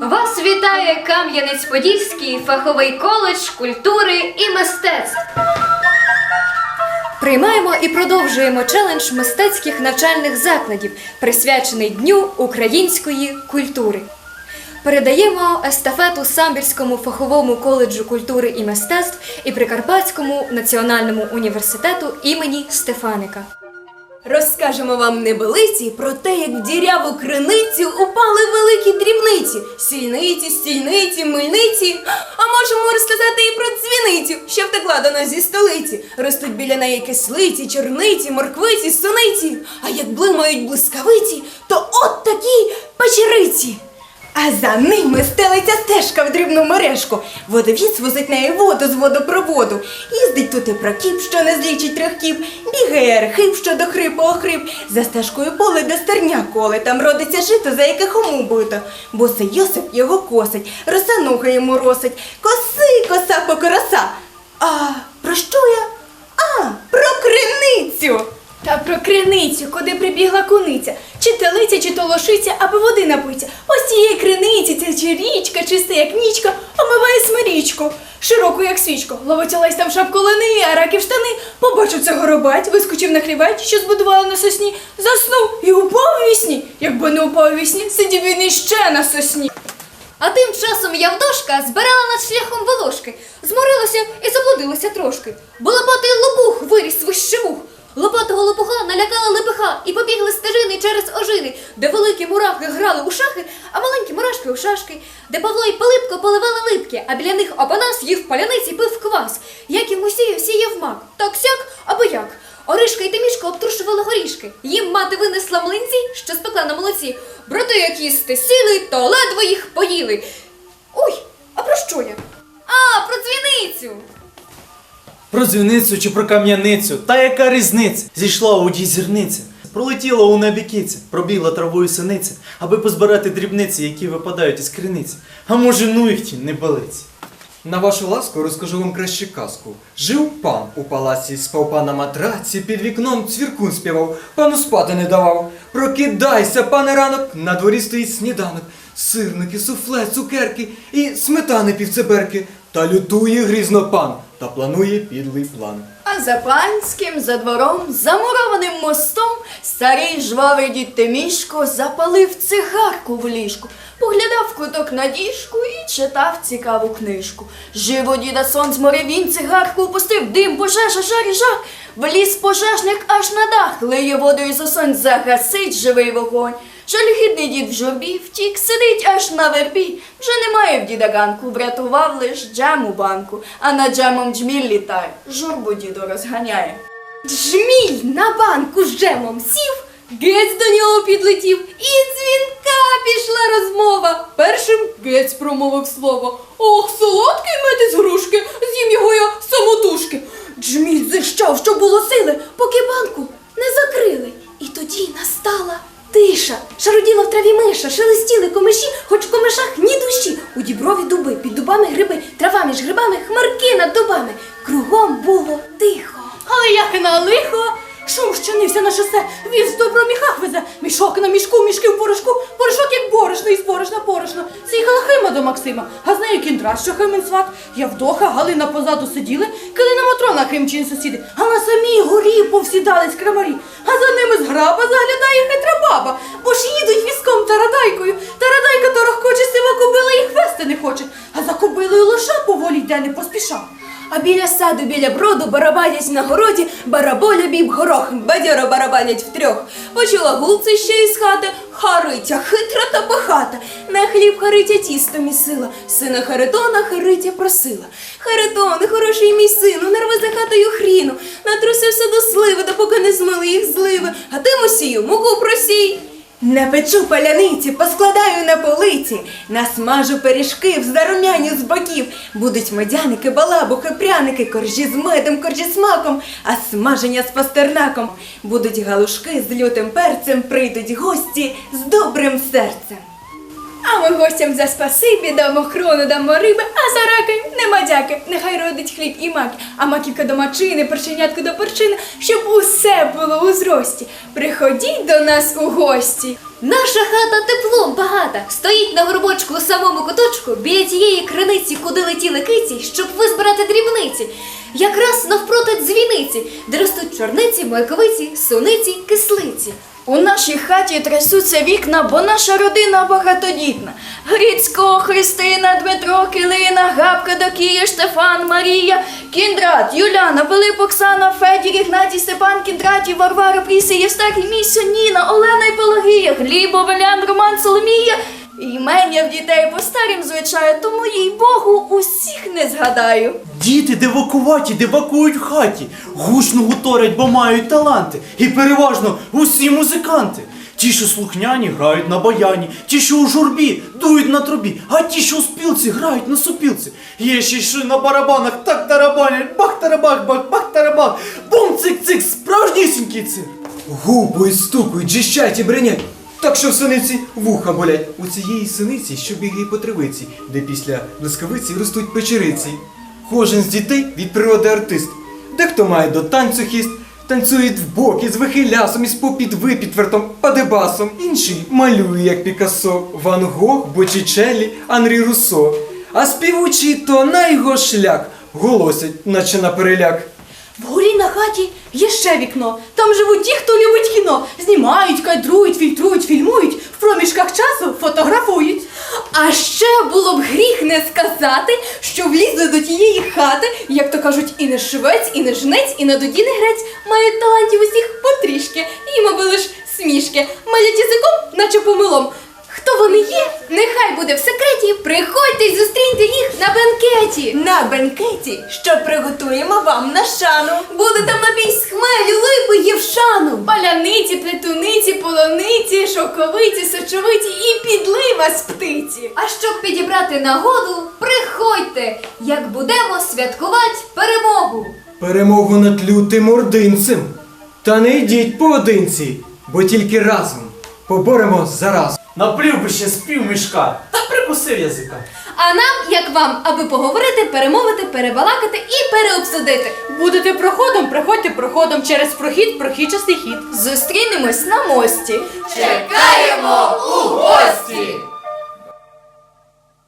Вас вітає Кам'янець-Подільський фаховий коледж культури і мистецтв. Приймаємо і продовжуємо челендж мистецьких навчальних закладів, присвячений Дню української культури. Передаємо естафету Самбірському фаховому коледжу культури і мистецтв і Прикарпатському національному університету імені Стефаника. Розкажемо вам небелиці про те, як в діряву криницю упали великі дрібниці. Сільниці, стільниці, мильниці. А можемо розказати і про дзвіницю, що втекла до нас зі столиці. Ростуть біля неї кислиці, чорниці, морквиці, суниці. А як блимають блискавиці, то от такі печериці. А за ними стелиться стежка в дрібну мережку. Водовіз возить неї воду з водопроводу. Їздить тут і прокіп, що не злічить трьох кіп. Бігає архив, що до хрипу охрип. За стежкою поле до стерня коле. Там родиться жито, за яке хому бито. Босий Йосип його косить, росануга йому росить. Коси, коса покороса. А про що я? А, про криницю. Та про криницю, куди прибігла куниця, чи телиця, чи то лошиця, аби води напиться. Ось цієї криниці тече річка, чиста, як нічка, омиває смирічку, широку, як свічку. Ловить олесь там шапку лани, а раки в штани. Побачив цього робать, вискочив на хлібать, що збудували на сосні, заснув і упав вісні. Якби не упав вісні, сидів він іще на сосні. А тим часом Явдошка збирала над шляхом волошки, зморилася і заблудилася трошки. Болопатий лопух і побігли стежини через ожини, де великі мурахи грали у шахи, а маленькі мурашки у шашки, де Павло і Пилипко поливали липки, а біля них Опанас їв паляниці пив квас. Як і Мусію сіяв мак, так сяк або як. Оришка і Тимішко обтрушували горішки. Їм мати винесла млинці, що спекла на молоці. Брати, як їсти сіли, то ледве їх поїли. Ой, а про що я? А, про дзвіницю! Про дзвіницю чи про кам'яницю, та яка різниця? Зійшла у дій зірниця, пролетіла у небі киця, пробігла травою синиця, аби позбирати дрібниці, які випадають із криниці. А може, ну їх ті не балиці. На вашу ласку розкажу вам краще казку. Жив пан у палаці, спав пан на матраці, під вікном цвіркун співав, пану спати не давав. Прокидайся, пане ранок, на дворі стоїть сніданок. Сирники, суфле, цукерки і сметани півцеберки. Та лютує грізно пан, та планує підлий план. За панським, за двором, замурованим мостом, старий жвавий дід Тимішко запалив цигарку в ліжку, поглядав куток на діжку і читав цікаву книжку. Жив у діда сон зморив він цигарку, упустив дим, пожежа, жар і жах. Вліз пожежник аж на дах, лиє водою за сонь, загасить живий вогонь. Жалюгідний дід в журбі втік, сидить аж на вербі. Вже немає в діда ганку, врятував лиш у банку, а над джемом джміль літає, журбу діду розганяє. Джміль на банку з джемом сів, гець до нього підлетів, і дзвінка пішла розмова. Першим гець промовив слово. Ох, солодкий мед із грушки, з'їм його я самотужки. Джміль зищав, що було сили, поки банку не закрили. І тоді настала тиша. Шаруділа в траві миша, шелестіли комиші, хоч в комишах ні душі. У діброві дуби, під дубами гриби, трава між грибами, хмарки над дубами. Кругом було тихо. Але як на лихо, шум щинився на шосе, віз добро міхах везе, мішок на мішку, мішки в порошку, порошок як борошно, із борошна порошно. З'їхала Хима до Максима, а з нею кіндра, що Химин сват. Явдоха, Галина позаду сиділи, Калина Матрона Химчин сусіди, а на самій горі повсідались крамарі. А за ними з граба заглядає хитра баба, бо ж їдуть візком тарадайкою. Тарадайка торохкоче, сива кобила їх вести не хоче, а за кобилою лоша поволі йде не поспіша. А біля саду, біля броду барабанять на городі, бараболя біб горох, бадьоро барабанять втрьох. Почула гулце ще із хати, Харитя, хитра та пихата, На хліб Харитя тісто місила, сина Харитона Харитя просила. Харитон, хороший мій сину, нарви за хатою хріну, натрусився до сливи, допоки не змили їх зливи, а ти мусію, муку просій. Напечу паляниці, поскладаю на полиці, насмажу пиріжки в зарум'яні з боків. Будуть медяники, балабухи, пряники, коржі з медом, коржі з маком, а смаження з пастернаком. Будуть галушки з лютим перцем, прийдуть гості з добрим серцем. А ми гостям за спасибі дамо хрону, дамо риби, а за раки нема дяки. Нехай родить хліб і маки, а маківка до мачини, перченятку до перчини, щоб усе було у зрості. Приходіть до нас у гості. Наша хата теплом багата, стоїть на горбочку у самому куточку біля тієї криниці, куди летіли киці, щоб визбирати дрібниці. Якраз навпроти дзвіниці, де ростуть чорниці, мойковиці, суниці, кислиці. У нашій хаті трясуться вікна, бо наша родина багатодітна. Грицько, Христина, Дмитро, Килина, Габка, Докія, Штефан, Марія, Кіндрат, Юляна, Пилип, Оксана, Федір, Ігнатій, Степан, Кіндратів, Варвара, Пріся, Євстахій, Місю, Ніна, Олена і Пелагія, Гліб, Овелян, Роман, Соломія. Імення в дітей по старим звичаю, тому їй Богу усіх не згадаю. Діти дивакуваті, дивакують в хаті, гучно гуторять, бо мають таланти, і переважно усі музиканти. Ті, що слухняні, грають на баяні, ті, що у журбі, дують на трубі, а ті, що у спілці, грають на сопілці. Є ще що на барабанах так тарабанять, бах тарабах, бах, бах тарабах, бум цик цик, справжнісінький цирк. Гупають, стукають, жищать і бренять. Так що в синиці вуха болять. У цієї синиці, що бігає по травиці, де після блискавиці ростуть печериці. Кожен з дітей від природи артист. Дехто має до танцю хіст, танцює вбок із вихилясом, із попід випідвертом, падебасом. Інший малює, як Пікассо, Ван Гог, Боттічеллі, Анрі Руссо. А співучий то на його шлях голосять, наче на переляк. Вгорі на хаті є ще вікно. Там живуть ті, хто любить кіно. Знімають, кадрують, фільтрують, фільмують, в проміжках часу фотографують. А ще було б гріх не сказати, що влізли до тієї хати, як то кажуть, і не швець, і не жнець, і не доді не грець, мають талантів усіх потрішки, їм аби лиш смішки, малять язиком, наче помилом. Хто вони є? Нехай буде в секреті, приходьте й зустріньте їх на бенкеті. На бенкеті, що приготуємо вам на шану. Буде там напій з хмелю, липи, євшану. Паляниці, плетуниці, полониці, шоковиці, сочовиці і підлива з птиці. А щоб підібрати нагоду, приходьте, як будемо святкувати перемогу. Перемогу над лютим ординцем. Та не йдіть поодинці, бо тільки разом поборемо заразу. Наплів би ще з пів мішка, та прикусив язика. А нам, як вам, аби поговорити, перемовити, перебалакати і переобсудити. Будете проходом, приходьте проходом через прохід, прохідчастий хід. Зустрінемось на мості. Чекаємо у гості!